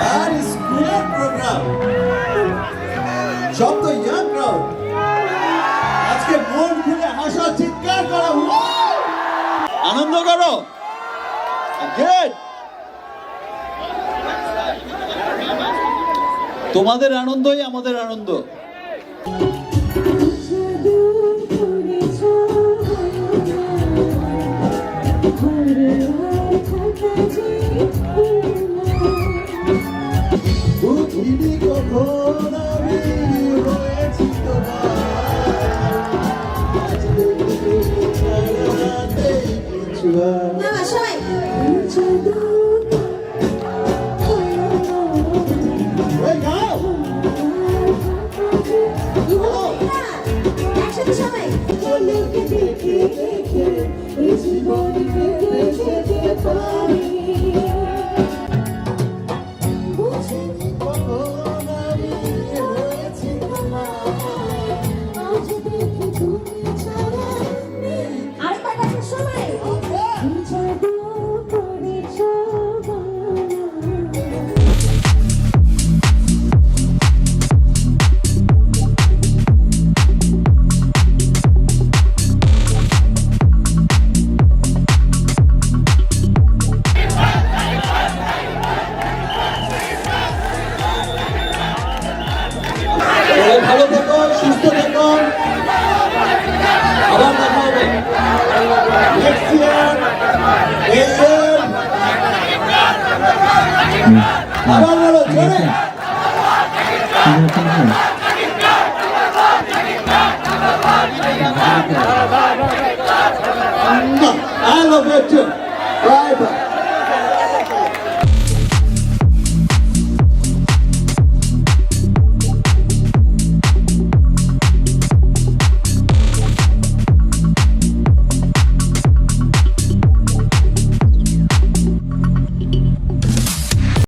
That is great program. সব তো young crowd আজকে মন খুলে হাসা চিৎকার করো! আনন্দ করো গুড তোমাদের আনন্দই আমাদের আনন্দ বুঝিনি কখন আমি হয়েছি তোমার 上面有老 I love you too. Bye bye.